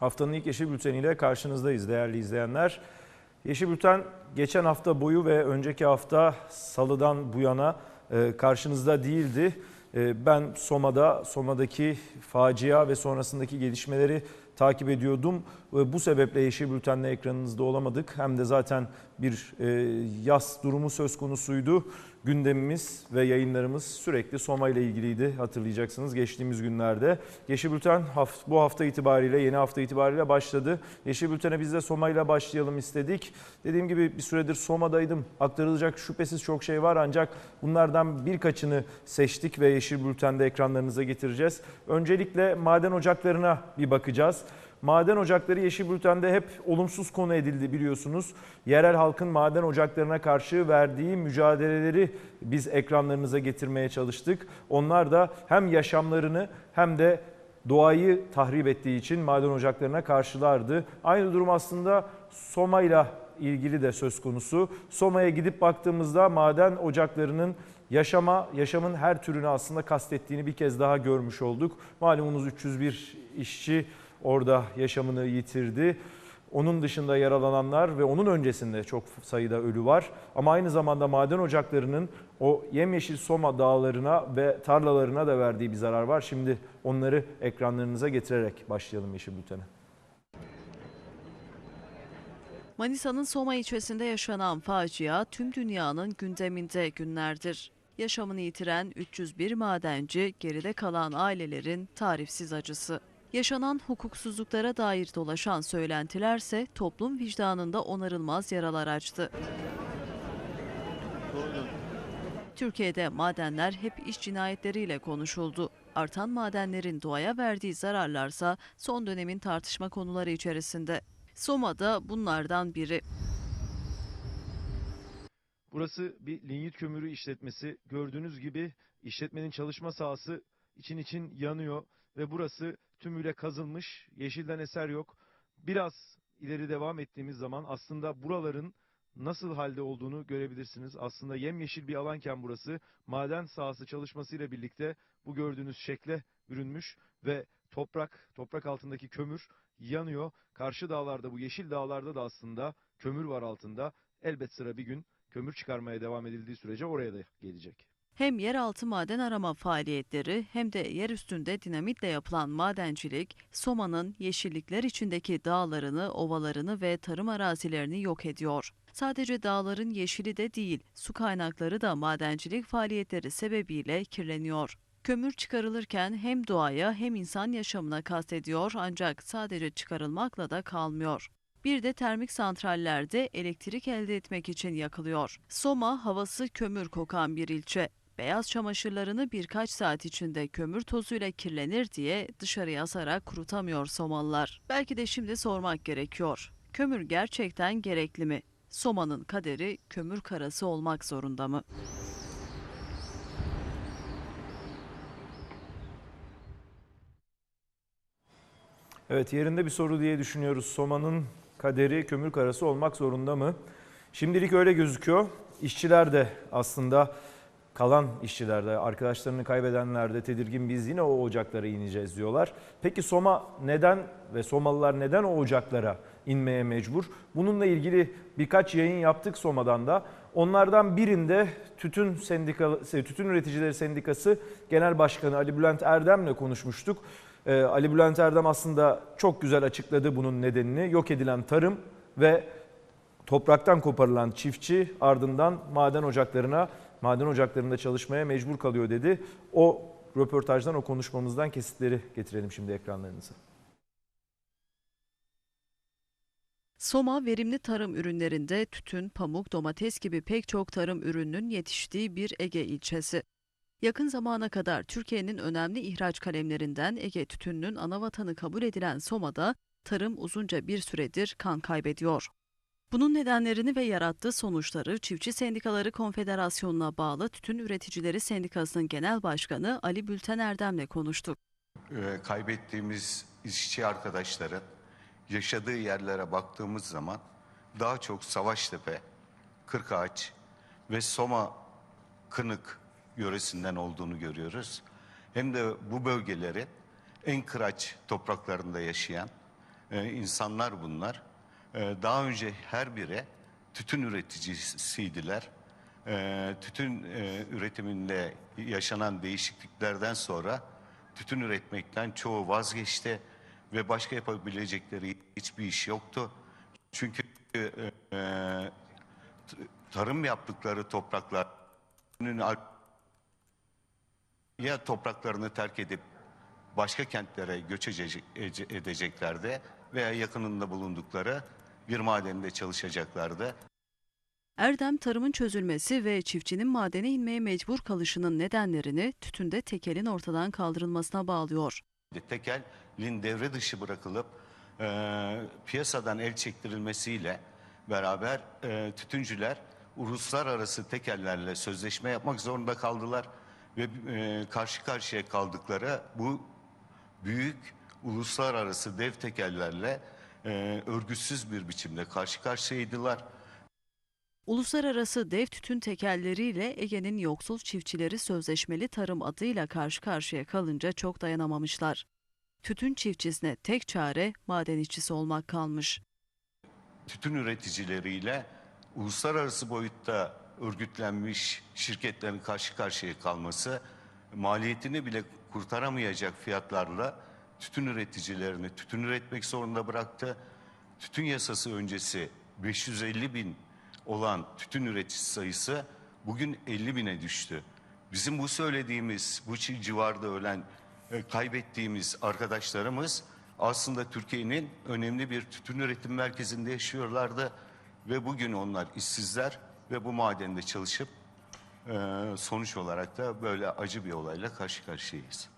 Haftanın ilk Yeşil Bülteni ile karşınızdayız değerli izleyenler. Yeşil Bülten geçen hafta boyu ve önceki hafta salıdan bu yana e, karşınızda değildi. E, Ben Soma'da, Soma'daki facia ve sonrasındaki gelişmeleri takip ediyordum. Bu sebeple Yeşil Bülten'le ekranınızda olamadık. Hem de zaten bir e, yaz durumu söz konusuydu. Gündemimiz ve yayınlarımız sürekli Soma ile ilgiliydi hatırlayacaksınız geçtiğimiz günlerde. Yeşil Bülten bu hafta itibariyle, yeni hafta itibariyle başladı. Yeşil Bülten'e biz de Soma ile başlayalım istedik. Dediğim gibi bir süredir Soma'daydım. Aktarılacak şüphesiz çok şey var ancak bunlardan birkaçını seçtik ve Yeşil Bülten'de ekranlarınıza getireceğiz. Öncelikle maden ocaklarına bir bakacağız. Maden ocakları Yeşil Bülten'de hep olumsuz konu edildi biliyorsunuz. Yerel halkın maden ocaklarına karşı verdiği mücadeleleri biz ekranlarınıza getirmeye çalıştık. Onlar da hem yaşamlarını hem de doğayı tahrip ettiği için maden ocaklarına karşılardı. Aynı durum aslında Soma ile ilgili de söz konusu. Soma'ya gidip baktığımızda maden ocaklarının yaşama, yaşamın her türünü aslında kastettiğini bir kez daha görmüş olduk. Malumunuz 301 işçi orada yaşamını yitirdi. Onun dışında yaralananlar ve onun öncesinde çok sayıda ölü var. Ama aynı zamanda maden ocaklarının o yemyeşil Soma dağlarına ve tarlalarına da verdiği bir zarar var. Şimdi onları ekranlarınıza getirerek başlayalım Yeşil Bülten'e. Manisa'nın Soma ilçesinde yaşanan facia tüm dünyanın gündeminde günlerdir. Yaşamını yitiren 301 madenci, geride kalan ailelerin tarifsiz acısı. Yaşanan hukuksuzluklara dair dolaşan söylentilerse toplum vicdanında onarılmaz yaralar açtı. Türkiye'de madenler hep iş cinayetleriyle konuşuldu. Artan madenlerin doğaya verdiği zararlarsa son dönemin tartışma konuları içerisinde. Soma'da bunlardan biri. Burası bir linyit kömürü işletmesi. Gördüğünüz gibi işletmenin çalışma sahası için için yanıyor ve burası tümüyle kazılmış. Yeşilden eser yok. Biraz ileri devam ettiğimiz zaman aslında buraların nasıl halde olduğunu görebilirsiniz. Aslında yemyeşil bir alanken burası maden sahası çalışmasıyla birlikte bu gördüğünüz şekle bürünmüş ve toprak, toprak altındaki kömür yanıyor. Karşı dağlarda bu yeşil dağlarda da aslında kömür var altında. Elbet sıra bir gün kömür çıkarmaya devam edildiği sürece oraya da gelecek. Hem yeraltı maden arama faaliyetleri hem de yer üstünde dinamitle yapılan madencilik, Soma'nın yeşillikler içindeki dağlarını, ovalarını ve tarım arazilerini yok ediyor. Sadece dağların yeşili de değil, su kaynakları da madencilik faaliyetleri sebebiyle kirleniyor. Kömür çıkarılırken hem doğaya hem insan yaşamına kastediyor ancak sadece çıkarılmakla da kalmıyor. Bir de termik santrallerde elektrik elde etmek için yakılıyor. Soma havası kömür kokan bir ilçe. Beyaz çamaşırlarını birkaç saat içinde kömür tozuyla kirlenir diye dışarıya asarak kurutamıyor Somalılar. Belki de şimdi sormak gerekiyor. Kömür gerçekten gerekli mi? Soma'nın kaderi kömür karası olmak zorunda mı? Evet yerinde bir soru diye düşünüyoruz. Soma'nın kaderi kömür karası olmak zorunda mı? Şimdilik öyle gözüküyor. İşçiler de aslında kalan işçiler de arkadaşlarını kaybedenler de tedirgin biz yine o ocaklara ineceğiz diyorlar. Peki Soma neden ve Somalılar neden o ocaklara inmeye mecbur? Bununla ilgili birkaç yayın yaptık Soma'dan da. Onlardan birinde Tütün Sendika Tütün Üreticileri Sendikası Genel Başkanı Ali Bülent Erdem'le konuşmuştuk. Ee, Ali Bülent Erdem aslında çok güzel açıkladı bunun nedenini. Yok edilen tarım ve topraktan koparılan çiftçi ardından maden ocaklarına, maden ocaklarında çalışmaya mecbur kalıyor dedi. O röportajdan, o konuşmamızdan kesitleri getirelim şimdi ekranlarınıza. Soma verimli tarım ürünlerinde tütün, pamuk, domates gibi pek çok tarım ürününün yetiştiği bir Ege ilçesi. Yakın zamana kadar Türkiye'nin önemli ihraç kalemlerinden Ege tütününün ana vatanı kabul edilen Soma'da tarım uzunca bir süredir kan kaybediyor. Bunun nedenlerini ve yarattığı sonuçları Çiftçi Sendikaları Konfederasyonu'na bağlı Tütün Üreticileri Sendikası'nın genel başkanı Ali Bülten Erdem'le konuştuk. e, kaybettiğimiz işçi arkadaşların yaşadığı yerlere baktığımız zaman daha çok Savaştepe, Kırkağaç ve Soma Kınık yöresinden olduğunu görüyoruz. Hem de bu bölgeleri en kıraç topraklarında yaşayan e, insanlar bunlar. E, daha önce her biri tütün üreticisiydiler. E, tütün e, üretiminde yaşanan değişikliklerden sonra tütün üretmekten çoğu vazgeçti ve başka yapabilecekleri hiçbir iş yoktu. Çünkü e, e, tarım yaptıkları topraklar ya topraklarını terk edip başka kentlere göç edecek- ece- edeceklerdi veya yakınında bulundukları bir madende çalışacaklardı. Erdem tarımın çözülmesi ve çiftçinin madene inmeye mecbur kalışının nedenlerini tütünde tekelin ortadan kaldırılmasına bağlıyor. Tekelin devre dışı bırakılıp e, piyasadan el çektirilmesiyle beraber e, tütüncüler uluslararası tekellerle sözleşme yapmak zorunda kaldılar ve e, karşı karşıya kaldıkları bu büyük uluslararası dev tekellerle e, örgütsüz bir biçimde karşı karşıyaydılar. Uluslararası dev tütün tekelleriyle Ege'nin yoksul çiftçileri sözleşmeli tarım adıyla karşı karşıya kalınca çok dayanamamışlar. Tütün çiftçisine tek çare maden işçisi olmak kalmış. tütün üreticileriyle uluslararası boyutta örgütlenmiş şirketlerin karşı karşıya kalması maliyetini bile kurtaramayacak fiyatlarla tütün üreticilerini tütün üretmek zorunda bıraktı. Tütün yasası öncesi 550 bin olan tütün üreticisi sayısı bugün 50 bine düştü. Bizim bu söylediğimiz bu civarda ölen e, kaybettiğimiz arkadaşlarımız aslında Türkiye'nin önemli bir tütün üretim merkezinde yaşıyorlardı ve bugün onlar işsizler ve bu madende çalışıp e, sonuç olarak da böyle acı bir olayla karşı karşıyayız.